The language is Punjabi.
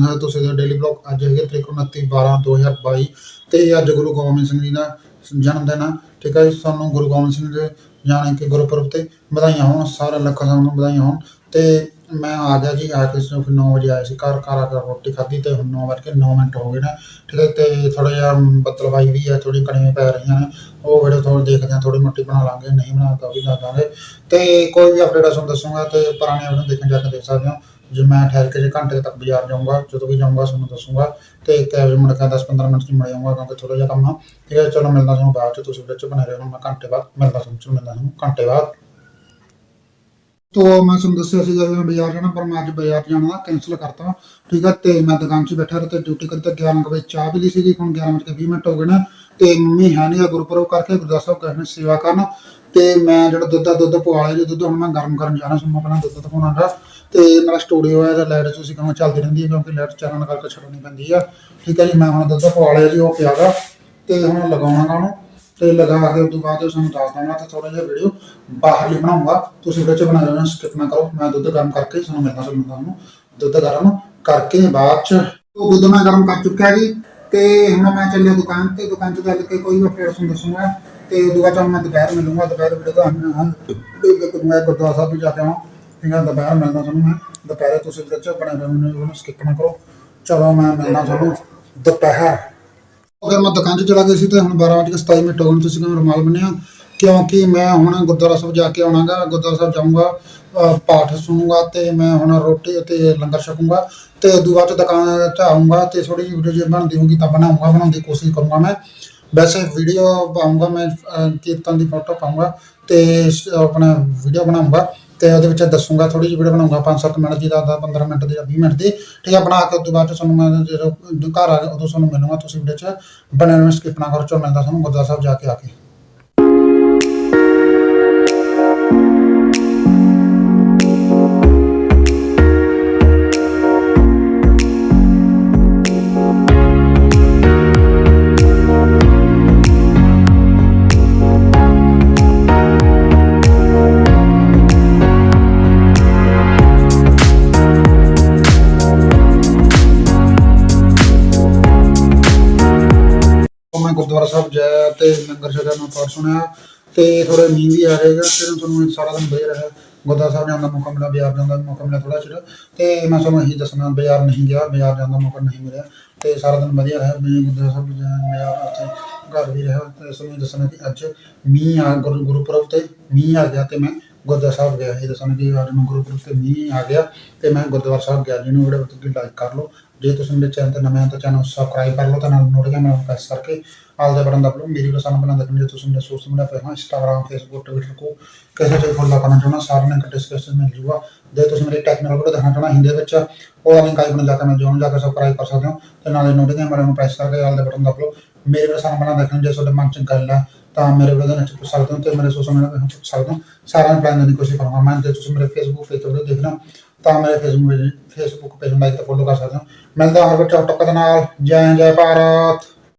ਹੈ, ਤੁਸੀਂ ਦੇ ਡੇਲੀ ਬਲੌਗ ਅੱਜ ਹੈਗੇ ਤਰੀਕ 29 12 2022 ਤੇ ਅੱਜ ਗੁਰੂ ਗੋਬਿੰਦ ਸਿੰਘ ਜੀ ਦਾ ਜਨਮ ਦਿਨ ਆ। ਠੀਕ ਹੈ ਜੀ, ਸਾਨੂੰ ਗੁਰੂ ਗੋਬਿੰਦ ਸਿੰਘ ਜੀ ਜਾਣੇ ਕਿ ਗੁਰਪੁਰਬ ਤੇ ਵਧਾਈਆਂ ਹੋਣ, ਸਾਰੇ ਲੱਖਾਂ ਸਾਨੂੰ ਵਧਾਈਆਂ ਹੋਣ। ਤੇ ਮੈਂ ਆ ਗਿਆ ਜੀ, ਆ ਕੇ ਸਿਰਫ 9 ਵਜੇ ਆਇਆ ਸੀ, ਘਰ ਘਰ ਆ ਕੇ ਰੋਟੀ ਖਾਧੀ ਤੇ ਹੁਣ 9 ਵਜੇ 9 ਮਿੰਟ ਹੋ ਗਏ ਨੇ। ਠੀਕ ਹੈ, ਤੇ ਥੋੜਾ ਜਿਹਾ ਬੱਦਲਵਾਈ ਵੀ ਹੈ ਥੋੜੀ ਕਣੀਆਂ ਪੈ ਰਹੀਆਂ ਨੇ, ਉਹ ਵੀਡੀਓ ਤੁਹਾਨੂੰ ਦੇਖਦੇ ਹਾਂ ਥੋੜੀ ਮੋਟੀ ਬਣਾ ਲਾਂਗੇ, ਨਹੀਂ ਬਣਾ ਤਾਂ ਉਹ ਵੀ ਦੱਸ ਦਾਂਗੇ। ਤੇ ਕੋਈ ਵੀ ਅਪਡੇਟ ਤੁਹਾਨੂੰ ਦੱਸੂਗਾ ਤੇ ਪੁਰਾਣੇ ਵੀਡੀਓ ਦੇਖਣ ਜਾ ਕੇ ਦੇਖ ਸਕਦੇ ਹੋ। ਜੇ ਮੈਂ ਠਹਿਰ ਕੇ ਜੇ ਘੰਟੇ ਤੱਕ ਬਾਜ਼ਾਰ ਜਾਊਂਗਾ, ਜਦੋਂ ਵੀ ਜਾਊਂਗਾ, ਤੁਹਾਨੂੰ ਦੱਸੂਗਾ। ਤੇ ਕੈਬ ਮੁੜ ਕੇ 10-15 ਮਿੰਟ ਚ ਮੁੜ ਜਾਊਂਗਾ, ਕਿਉਂਕਿ ਥੋੜਾ ਜਿਹਾ ਕੰਮ ਆ। ਠੀਕ ਹੈ, ਚਲੋ ਮਿਲਦਾ ਤੁਹਾਨੂੰ ਬਾਅਦ ਚ, ਤੁਸੀਂ ਵੀਡੀਓ ਚ ਬਣੇ ਰਹੋ, ਮੈਂ ਘੰਟੇ ਬਾਅਦ ਮਿਲਦਾ ਤੁਹਾਨੂੰ ਮਿਲਦਾ ਤੁਹਾਨੂੰ, ਘੰਟੇ ਬਾਅਦ। ਤੋ ਮੈਂ ਤੁਹਾਨੂੰ ਦੱਸਿਆ ਸੀ ਜਦੋਂ ਮੈਂ ਬਾਜ਼ਾਰ ਜਾਣਾ, ਪਰ ਮੈਂ ਅੱਜ ਬਾਜ਼ਾਰ ਜਾਣਾ ਕੈਂਸਲ ਕਰਤਾ ਠੀਕ ਹੈ ਤੇ ਮੈਂ ਦੁਕਾਨ 'ਚ ਬੈਠਾ ਰਿਹਾ ਤੇ ਡਿਊਟੀ ਕਰਦਾ 11 ਵਜੇ ਚਾਹ ਵੀ ਲਈ ਸੀਗੀ, ਹੁਣ 11 ਵਜੇ 20 ਮਿੰਟ ਹੋ ਗਏ ਨੇ। ਤੇ ਮੰਮੀ ਹੈ ਨਹੀਂ ਗੁਰਪੁਰਬ ਕਰਕੇ, ਗੁਰਦਾਸ ਸਾਹਿਬ ਕਹਿੰਦੇ ਸੇਵਾ ਕਰਨ। ਤੇ ਮੈਂ ਜਿਹੜਾ ਦੁੱਧ ਦਾ ਦੁੱਧ ਪਵਾ ਲਿਆ ਜੀ, ਦੁੱਧ ਹੁਣ ਮੈਂ ਗਰਮ ਕਰਨ ਜਾਣਾ ਸੀ ਮੈਂ ਆਪਣਾ ਦੁੱਧ ਦਿਖਾਉਣਾ ਦਾ ਤੇ ਮੇਰਾ ਸਟੂਡੀਓ ਹੈ ਤੇ ਲਾਈਟ ਤੁਸੀਂ ਕਹਿੰਦੇ ਚੱਲਦੀ ਰਹਿੰਦੀ ਹੈ ਕਿਉਂਕਿ ਲਾਈਟ ਚੱਲਣ ਕਰਕੇ ਛੱਡਣੀ ਪੈਂਦੀ ਆ। ਠੀਕ ਹੈ ਜੀ, ਮੈਂ ਹੁਣ ਦੁੱਧ ਪਵਾ ਲਿਆ ਜੀ, ਉਹ ਪਿਆ ਗਾ ਤੇ ਹੁਣ ਲਗਾਉਣਾ ਗਾ ਉਹਨੂੰ ਤੇ ਲਗਾ ਕੇ ਉਸ ਤੋਂ ਬਾਅਦ ਤੁਹਾਨੂੰ ਦੱਸ ਦਵਾਂਗਾ ਤੇ ਥੋੜਾ ਜਿਹਾ ਵੀਡੀਓ ਬਾਹਰ ਬਣਾਉਂਗਾ। ਤੁਸੀਂ ਵੀਡੀਓ ਚ ਬਣਾ ਲੈਣਾ ਸਕਿਪ ਨਾ ਕਰੋ। ਮੈਂ ਦੁੱਧ ਗਰਮ ਕਰਕੇ ਤੁਹਾਨੂੰ ਮਿਲਦਾ ਤੁਹਾਨੂੰ ਤੁਹਾਨੂੰ ਦੁੱਧ ਗਰਮ ਕਰਕੇ ਬਾਅਦ ਚ ਉਹ ਦੁੱਧ ਮੈਂ ਗਰਮ ਕਰ ਚੁੱਕਿਆ ਜੀ। ਤੇ ਹੁਣ ਮੈਂ ਚੱਲਿਆ ਦੁਕਾਨ ਤੇ। ਦੁਕਾਨ 'ਚ ਚੱਲ ਕੇ ਕੋਈ ਵੀ ਅਪਡੇਟ ਤੁਹਾਨੂੰ ਦੱਸੂਗਾ। ਤੇ ਉਦੋਂ ਬਾਅਦ ਮੈਂ ਦੁਪਹਿਰ ਮਿਲੂੰਗਾ। ਦੁਪਹਿਰ ਵੀਡੀਓ ਦਾ ਹਾਂ ਮੈਂ ਗੁਰਦੁਆਰਾ ਸਾਹਿਬ ਵੀ ਜਾ ਕੇ ਆਵਾਂ। ਠੀਕ ਹੈ ਦੁਪਹਿਰ ਮਿਲਦਾ ਤੁਹਾਨੂੰ ਮੈਂ। ਦੁਪਹਿਰੇ ਤੁਸੀਂ ਵੀਡੀਓ ਚ ਬਣੇ ਰਹੋ। ਉਹਨੂੰ ਸਕਿਪ ਨਾ ਕਰੋ। ਚਲੋ ਮੈਂ ਮਿਲਦਾ ਤੁਹਾਨੂੰ। ਦੁਪਹਿਰ। ਅਗਰ ਮੈਂ ਦੁਕਾਨ 'ਚ ਚਲਾ ਗਿਆ ਸੀ ਤੇ ਹੁਣ 12:27 ਮਿੰਟ ਹੋ ਗਏ ਤੁਸੀਂ ਕਹਿੰਦੇ ਰੁਮਾਲ ਬਣਿਆ ਕਿਉਂਕਿ ਮੈਂ ਹੁਣ ਗੁਰਦੁਆਰਾ ਸਾਹਿਬ ਜਾ ਕੇ ਆਉਣਾਗਾ, ਗੁਰਦੁਆਰਾ ਸਾਹਿਬ ਜਾਊਂਗਾ ਪਾਠ ਸੁਣੂੰਗਾ ਤੇ ਮੈਂ ਹੁਣ ਰੋਟੀ ਅਤੇ ਲੰਗਰ ਛਕੂੰਗਾ ਤੇ ਉਦੋਂ ਬਾਅਦ 'ਚ ਦੁਕਾਨ 'ਚ ਆਊਂਗਾ ਤੇ ਥੋੜੀ ਜਿਹੀ ਵੀਡੀਓ ਜੇ ਬਣਦੀ ਹੋਊਗੀ ਤਾਂ ਬਣਾਊਂਗਾ, ਬਣਾਉਣ ਦੀ ਕੋਸ਼ਿਸ਼ ਕਰੂੰਗਾ ਮੈਂ। ਵੈਸੇ ਵੀਡੀਓ ਪਾਊਂਗਾ ਮੈਂ ਕੀਰਤਨ ਦੀ ਫੋਟੋ ਪਾਊਂਗਾ ਤੇ ਆਪਣਾ ਵੀਡੀਓ ਬਣਾਊਂਗਾ। ਤੇ ਉਹਦੇ ਵਿੱਚ ਦੱਸੂੰਗਾ ਥੋੜੀ ਜਿਹੀ, ਵੀਡੀਓ ਬਣਾਉਂਗਾ 5-7 ਮਿੰਟ ਦੀ ਦਾ 15 ਮਿੰਟ ਦੀ ਜਾਂ 20 ਮਿੰਟ ਦੀ। ਠੀਕ ਹੈ ਬਣਾ ਕੇ ਉਦੋਂ ਬਾਅਦ 'ਚ ਤੁਹਾਨੂੰ ਮੈਂ ਜਦੋਂ ਘਰ ਆ ਗਿਆ ਉਦੋਂ ਤੁਹਾਨੂੰ ਮਿਲੂੰਗਾ ਤੁਸੀਂ ਵੀਡੀਓ 'ਚ। ਬਣੇ ਨੂੰ ਸਕਿਪ ਨਾ ਕਰੋ ਚੋ ਮਿਲਦਾ ਤੁਹਾਨੂੰ, ਗੁਰਦੁਆਰਾ ਸਾਹਿਬ ਜਾ ਕੇ ਆ ਕੇ। ਮੈਂ ਗੁਰਦੁਆਰਾ ਸਾਹਿਬ ਜਾਇਆ ਤੇ ਲੰਗਰ ਛਕਿਆ, ਮੈਂ ਪਾਠ ਸੁਣਿਆ ਤੇ ਥੋੜਾ ਮੀਂਹ ਵੀ ਆ ਰਹੇਗਾ ਤੇ ਤੁਹਾਨੂੰ ਸਾਰਾ ਦਿਨ ਵਧੀਆ ਰਿਹਾ। ਗੁਰਦੁਆਰਾ ਸਾਹਿਬ ਜਾਣ ਦਾ ਮੌਕਾ ਮਿਲਿਆ, ਬਾਜ਼ਾਰ ਜਾਣ ਦਾ ਮੌਕਾ ਮਿਲਿਆ ਥੋੜਾ ਚਿਰ। ਤੇ ਮੈਂ ਤੁਹਾਨੂੰ ਇਹੀ ਦੱਸਣਾ, ਬਾਜ਼ਾਰ ਨਹੀਂ ਗਿਆ, ਬਾਜ਼ਾਰ ਜਾਣ ਦਾ ਮੌਕਾ ਨਹੀਂ ਮਿਲਿਆ। ਤੇ ਸਾਰਾ ਦਿਨ ਵਧੀਆ ਰਿਹਾ, ਮੈਂ ਗੁਰਦੁਆਰਾ ਸਾਹਿਬ ਵੀ ਬਾਜ਼ਾਰ ਉੱਥੇ ਘਰ ਵੀ ਰਿਹਾ। ਤੇ ਤੁਹਾਨੂੰ ਨੂੰ ਦੱਸਣਾ ਕਿ ਅੱਜ ਮੀਂਹ ਆ, ਗੁਰੂ ਗੁਰਪੁਰਬ ਤੇ ਮੀਂਹ ਆ ਗਿਆ ਤੇ ਮੈਂ ਗੁਰਦੁਆਰਾ ਸਾਹਿਬ ਗਿਆ ਇਹ ਦੱਸਣਾ ਕਿ ਅੱਜ ਨੂੰ ਗੁਰਪੁਰਬ ਤੇ ਮੀਂਹ ਆ ਗਿਆ, ਤੇ ਮੈਂ ਗੁਰਦੁਆਰਾ ਸਾਹਿਬ ਗਿਆ ਜਿਹਨੂੰ ਵੀਡੀਓ ਉੱਤੇ ਲਾਈਕ ਕਰ ਲਓ, ਜੇ ਤੁਸੀਂ ਮੇਰੇ ਚੈਨਲ ਤੇ ਨਵੇਂ ਹੋ ਤਾਂ ਚੈਨਲ ਸਬਸਕ੍ਰਾਈਬ ਕਰ ਲਓ, ਤੇ ਨਾਲ ਨੋਟੀਫਿਕੇਸ਼ਨ ਨੂੰ ਪ੍ਰੈਸ ਕਰਕੇ ਆਲ ਦੇ ਬਟਨ ਦਬਾ ਲਓ ਮੇਰੀ ਵੀਡੀਓ ਸਾਨੂੰ ਬਣਾ ਦੇਖਣ ਜੇ ਤੁਸੀਂ ਮੇਰੇ ਸੋਸ਼ਲ ਮੀਡੀਆ ਤੇ ਹੋ ਇੰਸਟਾਗ੍ਰਾਮ ਫੇਸਬੁੱਕ ਟਵਿੱਟਰ ਕੋ ਕਿਸੇ ਤੇ ਫੋਲੋ ਕਰਨਾ ਚਾਹੁੰਦਾ ਸਾਰਿਆਂ ਨੇ ਡਿਸਕਸ਼ਨ ਮਿਲ ਜੂਗਾ। ਜੇ ਤੁਸੀਂ ਮੇਰੇ ਟੈਕਨੀਕਲ ਵੀਡੀਓ ਦੇਖਣਾ ਚਾਹੁੰਦਾ ਹਿੰਦੀ ਵਿੱਚ, ਉਹ ਲਿੰਕ ਆਈ ਜਾ ਕੇ ਮੈਂ ਜੋਨ ਜਾ ਕੇ ਸਬਸਕ੍ਰਾਈਬ ਕਰ ਸਕਦੇ ਹੋ, ਤੇ ਨਾਲੇ ਨੋਟੀਫਿਕੇਸ਼ਨ ਬਟਨ ਨੂੰ ਪ੍ਰੈਸ ਕਰਕੇ ਆਲ ਦੇ ਬਟਨ ਦਬਾ ਲਓ ਮੇਰੇ ਵੀਡੀਓ ਸਾਨੂੰ ਬਣਾ ਦੇਖਣ ਜੇ ਤੁਹਾਡੇ ਮਨ ਚ ਗੱਲ ਹੈ ਤਾਂ ਮੇਰੇ ਵੀਡੀਓ ਦੇ ਵਿੱਚ ਪੁੱਛ ਸਕਦੇ ਹੋ ਤੇ ਮੇਰੇ ਸੋਸ਼ਲ ਮੀਡੀਆ ਤੇ ਪੁੱਛ ਸਕਦੇ ਹੋ। ਸਾਰਿਆਂ ਨੂੰ ਪਲਾਨ ਦੀ ਕੋਸ਼ਿਸ਼ ਕਰਾਂਗਾ। ਮੈਂ ਜੇ ਤੁਸੀਂ ਮੇਰੇ ਫੇਸਬੁੱਕ ਪੇਜ ਤੋਂ ਦੇਖਣਾ, ਤਾਂ ਮੇਰੇ ਫੇਸਬੁੱਕ ਫੇਸਬੁੱਕ ਪੇਜ ਨੂੰ ਲਾਈਕ ਤੇ ਫੋਲੋ ਕਰ ਸਕਦੇ ਹੋ। ਮਿਲਦਾ ਹਰ ਵਿੱਚ ਟੱਕ ਦੇ ਨਾਲ। ਜੈ ਜੈ ਭਾਰਤ!